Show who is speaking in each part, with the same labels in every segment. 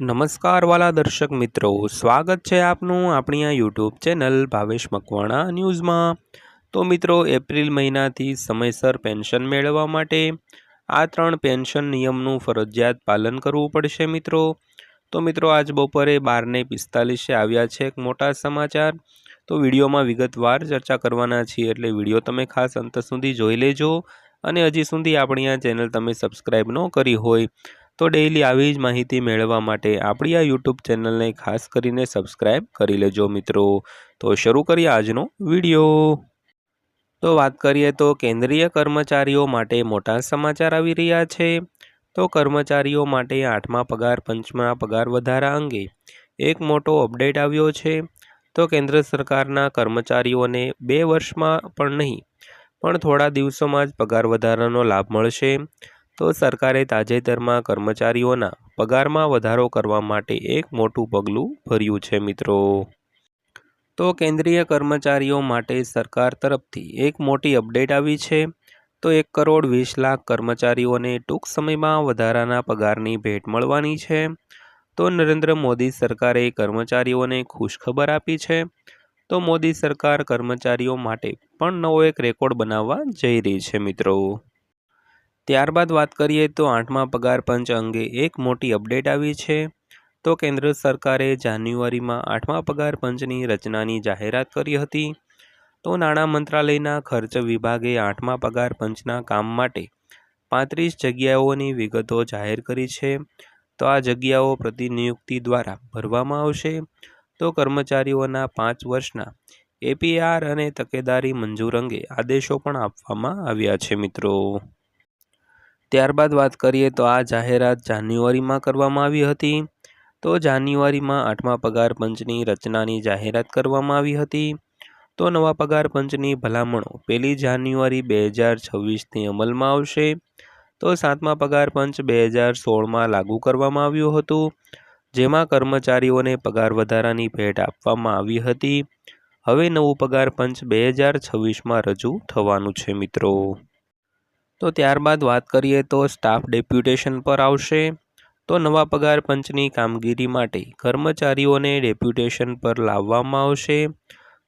Speaker 1: નમસ્કાર વાલા દર્શક મિત્રો, સ્વાગત છે આપનું આપણી આ યુટ્યુબ ચેનલ ભાવેશ મકવાણા ન્યૂઝમાં. તો મિત્રો, એપ્રિલ મહિનાથી સમયસર પેન્શન મેળવવા માટે આ ત્રણ પેન્શન નિયમનું ફરજિયાત પાલન કરવું પડશે મિત્રો. તો મિત્રો, આજ બપોરે બારને પિસ્તાલીસે આવ્યા છે એક મોટા સમાચાર. તો વિડીયોમાં વિગતવાર ચર્ચા કરવાના છીએ, એટલે વીડિયો તમે ખાસ અંત સુધી જોઈ લેજો. અને હજી સુધી આપણી આ ચેનલ તમે સબસ્ક્રાઈબ ન કરી હોય તો ડેઈલી આવી જ માહિતી મેળવવા માટે આપણી આ યુટ્યુબ ચેનલને ખાસ કરીને સબસ્ક્રાઈબ કરી લેજો મિત્રો. તો શરૂ કરીએ આજનો વીડિયો. તો વાત કરીએ તો કેન્દ્રીય કર્મચારીઓ માટે મોટા સમાચાર આવી રહ્યા છે. તો કર્મચારીઓ માટે આઠમા પગાર, પંચમા પગાર વધારા અંગે એક મોટો અપડેટ આવ્યો છે. તો કેન્દ્ર સરકારના કર્મચારીઓને બે વર્ષમાં પણ નહીં, પણ થોડા દિવસોમાં જ પગાર વધારાનો લાભ મળશે. તો સરકારે તાજેતરમાં કર્મચારીઓના પગારમાં વધારો કરવા માટે એક મોટું પગલું ભર્યું છે, મિત્રો. તો કેન્દ્રીય કર્મચારીઓ માટે સરકાર તરફથી એક મોટી અપડેટ આવી છે. તો એક કરોડ વીસ લાખ કર્મચારીઓને ટૂંક સમયમાં વધારાના પગારની ભેટ મળવાની છે. તો નરેન્દ્ર મોદી સરકારે કર્મચારીઓને ખુશખબર આપી છે. તો મોદી સરકાર કર્મચારીઓ માટે પણ નવો એક રેકોર્ડ બનાવવા જઈ રહી છે, મિત્રો. ત્યારબાદ વાત કરીએ તો આઠમા પગાર પંચ અંગે એક મોટી અપડેટ આવી છે. તો કેન્દ્ર સરકારે જાન્યુઆરીમાં આઠમા પગાર પંચની રચનાની જાહેરાત કરી હતી. તો નાણાં મંત્રાલયના ખર્ચ વિભાગે આઠમા પગાર પંચના કામ માટે પાંત્રીસ જગ્યાઓની વિગતો જાહેર કરી છે. તો આ જગ્યાઓ પ્રતિનિયુક્તિ દ્વારા ભરવામાં આવશે. તો કર્મચારીઓના પાંચ વર્ષના એપીઆર અને તકેદારી મંજૂર અંગે આદેશો પણ આપવામાં આવ્યા છે મિત્રો. ત્યારબાદ વાત કરીએ તો આ જાહેરાત જાન્યુઆરીમાં કરવામાં આવી હતી. તો જાન્યુઆરીમાં આઠમા પગાર પંચની રચનાની જાહેરાત કરવામાં આવી હતી. તો નવા પગાર પંચની ભલામણો પહેલી જાન્યુઆરી બે હજાર છવ્વીસથી અમલમાં આવશે. તો સાતમા પગાર પંચ બે હજાર સોળમાં લાગુ કરવામાં આવ્યું હતું, જેમાં કર્મચારીઓને પગાર વધારાની ભેટ આપવામાં આવી હતી. હવે નવું પગાર પંચ બે હજાર છવ્વીસમાં રજૂ થવાનું છે, મિત્રો. તો ત્યારબાદ વાત કરીએ તો સ્ટાફ ડેપ્યુટેશન પર આવશે. તો નવા પગાર પંચની કામગીરી માટે કર્મચારીઓને ડેપ્યુટેશન પર લાવવામાં આવશે.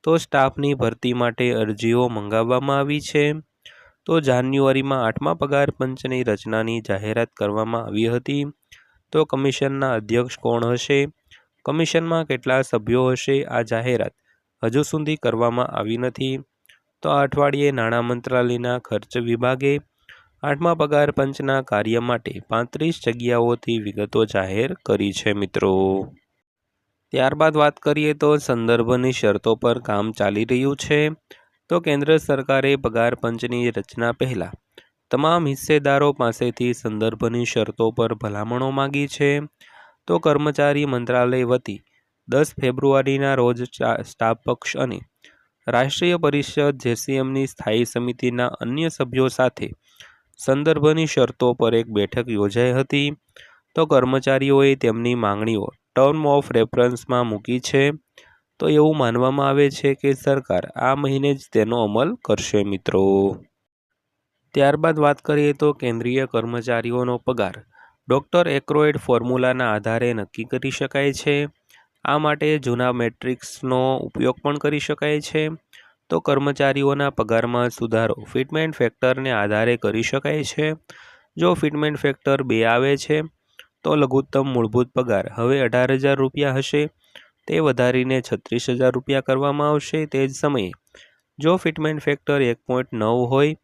Speaker 1: તો સ્ટાફની ભરતી માટે અરજીઓ મંગાવવામાં આવી છે. તો જાન્યુઆરીમાં આઠમા પગાર પંચની રચનાની જાહેરાત કરવામાં આવી હતી. તો કમિશનના અધ્યક્ષ કોણ હશે? કમિશનમાં કેટલા સભ્યો હશે? આ જાહેરાત હજુ સુધી કરવામાં આવી નથી. તો આ અઠવાડિયે નાણાં મંત્રાલયના ખર્ચ વિભાગે આઠમા પગાર પંચના કાર્ય માટે પાંત્રીસ જગ્યાઓથી વિગતો જાહેર કરી છે મિત્રો. ત્યારબાદ વાત કરીએ તો સંદર્ભની શરતો પર કામ ચાલી રહ્યું છે. તો કેન્દ્ર સરકારે પગાર પંચની રચના પહેલાં તમામ હિસ્સેદારો પાસેથી સંદર્ભની શરતો પર ભલામણો માગી છે. તો કર્મચારી મંત્રાલય વતી દસ ફેબ્રુઆરીના રોજ સ્ટાફ પક્ષ અને રાષ્ટ્રીય પરિષદ જેસીએમની સ્થાયી સમિતિના અન્ય સભ્યો સાથે સંદર્ભની શરતો પર એક બેઠક યોજાઈ હતી. તો કર્મચારીઓએ તેમની માંગણીઓ ટર્મ ઓફ રેફરન્સમાં મૂકી છે. તો એવું માનવામાં આવે છે કે સરકાર આ મહિને જ તેનો અમલ કરશે મિત્રો. ત્યારબાદ વાત કરીએ તો કેન્દ્રીય કર્મચારીઓનો પગાર. ડૉક્ટર એક્રોઇડ ફોર્મ્યુલાના આધારે નક્કી કરી શકાય છે. આ માટે જૂના મેટ્રિક્સનો ઉપયોગ પણ કરી શકાય છે. તો કર્મચારીઓના પગારમાં સુધારો ફિટમેન્ટ ફેક્ટરને આધારે કરી શકાય છે. જો ફિટમેન્ટ ફેક્ટર બે આવે છે, તો લઘુત્તમ મૂળભૂત પગાર હવે અઢાર હજાર રૂપિયા હશે. તે વધારીને છત્રીસ હજાર રૂપિયા કરવામાં આવશે તે જ સમયે. જો ફિટમેન્ટ ફેક્ટર એક પોઈન્ટ નવ હોય,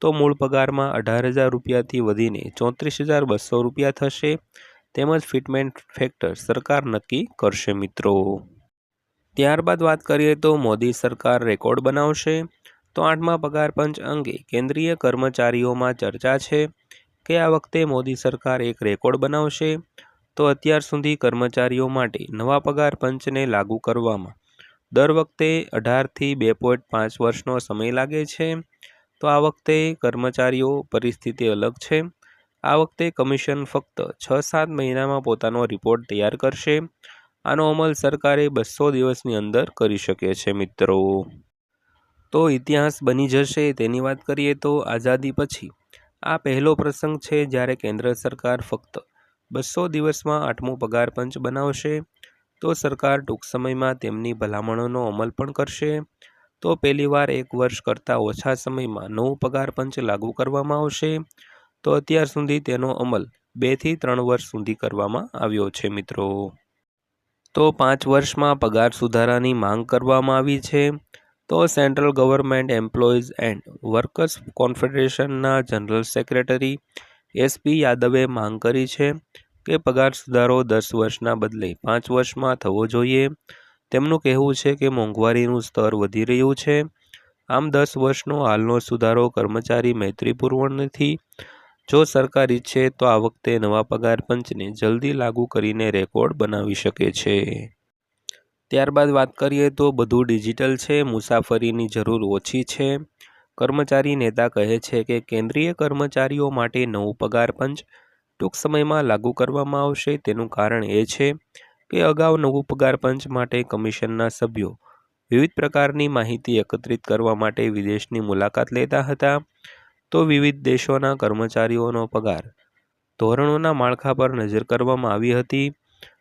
Speaker 1: તો મૂળ પગારમાં અઢાર હજાર રૂપિયાથી વધીને ચોત્રીસ હજાર બસો રૂપિયા થશે. તેમજ ફિટમેન્ટ ફેક્ટર સરકાર નક્કી કરશે મિત્રો. ત્યારબાદ વાત કરીએ તો મોદી સરકાર રેકોર્ડ બનાવશે. તો આઠમા પગાર પંચ અંગે કેન્દ્રીય કર્મચારીઓમાં ચર્ચા છે કે આ વખતે મોદી સરકાર એક રેકોર્ડ બનાવશે. તો અત્યાર સુધી કર્મચારીઓ માટે નવા પગાર પંચને લાગુ કરવામાં દર વખતે અઢારથી બે પોઈન્ટ પાંચ વર્ષનો સમય લાગે છે. તો આ વખતે કર્મચારીઓ પરિસ્થિતિ અલગ છે. આ વખતે કમિશન ફક્ત છ સાત મહિનામાં પોતાનો રિપોર્ટ તૈયાર કરશે. આનો અમલ સરકારે બસો દિવસની અંદર કરી શકે છે, મિત્રો. તો ઇતિહાસ બની જશે, તેની વાત કરીએ તો આઝાદી પછી. આ પહેલો પ્રસંગ છે જ્યારે કેન્દ્ર સરકાર ફક્ત બસો દિવસમાં આઠમું પગાર પંચ બનાવશે, તો સરકાર ટૂંક સમયમાં તેમની ભલામણોનો અમલ પણ કરશે. તો પહેલીવાર એક વર્ષ કરતાં ઓછા સમયમાં નવું પગાર પંચ લાગુ કરવામાં આવશે. તો અત્યાર સુધી તેનો અમલ બેથી ત્રણ વર્ષ સુધી કરવામાં આવ્યો છે, મિત્રો. તો પાંચ વર્ષમાં પગાર સુધારાની માંગ કરવામાં આવી છે. તો central government employees and workers કોન્ફેડરેશનના general secretary SP યાદવે માંગ કરી છે કે પગાર સુધારો દસ વર્ષના બદલે પાંચ વર્ષમાં થવો જોઈએ. તેમનું કહેવું છે કે મોંઘવારીનું સ્તર વધી રહ્યું છે. આમ દસ વર્ષનો હાલનો સુધારો કર્મચારી મૈત્રીપૂર્ણ નથી. જો સરકાર ઈચ્છે તો આ વખતે નવા પગાર પંચને જલ્દી લાગુ કરીને રેકોર્ડ બનાવી શકે છે. ત્યારબાદ વાત કરીએ તો બધું ડિજિટલ છે, મુસાફરીની જરૂર ઓછી છે. કર્મચારી નેતા કહે છે કે કેન્દ્રીય કર્મચારીઓ માટે નવું પગાર પંચ ટૂંક સમયમાં લાગુ કરવામાં આવશે. તેનું કારણ એ છે કે અગાઉ નવું પગાર પંચ માટે કમિશનના સભ્યો વિવિધ પ્રકારની માહિતી એકત્રિત કરવા માટે વિદેશની મુલાકાત લેતા હતા. તો વિવિધ દેશોના કર્મચારીઓનો પગાર. ધોરણોના માળખા પર નજર કરવામાં આવી હતી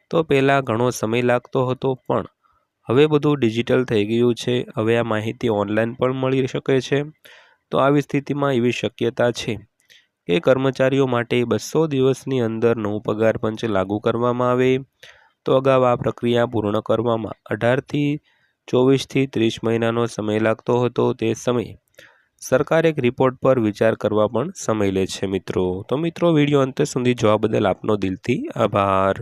Speaker 1: તો પહેલાં ઘણો સમય લાગતો હતો પણ હવે બધું ડિજિટલ થઈ ગયું છે. હવે આ માહિતી ઓનલાઈન પણ મળી શકે છે. તો આવી સ્થિતિમાં એવી શક્યતા છે કે કર્મચારીઓ માટે બસો દિવસની અંદર નવું પગાર પંચ લાગુ કરવામાં આવે. તો અગાઉ આ પ્રક્રિયા પૂર્ણ કરવામાં અઢારથી ચોવીસથી ત્રીસ મહિનાનો સમય લાગતો હતો. તે સમયે સરકાર એક રિપોર્ટ પર વિચાર કરવા પણ સમય લે છે મિત્રો. તો મિત્રો વીડિયો અંતે સુધી જોવા બદલ આપનો દિલથી આભાર.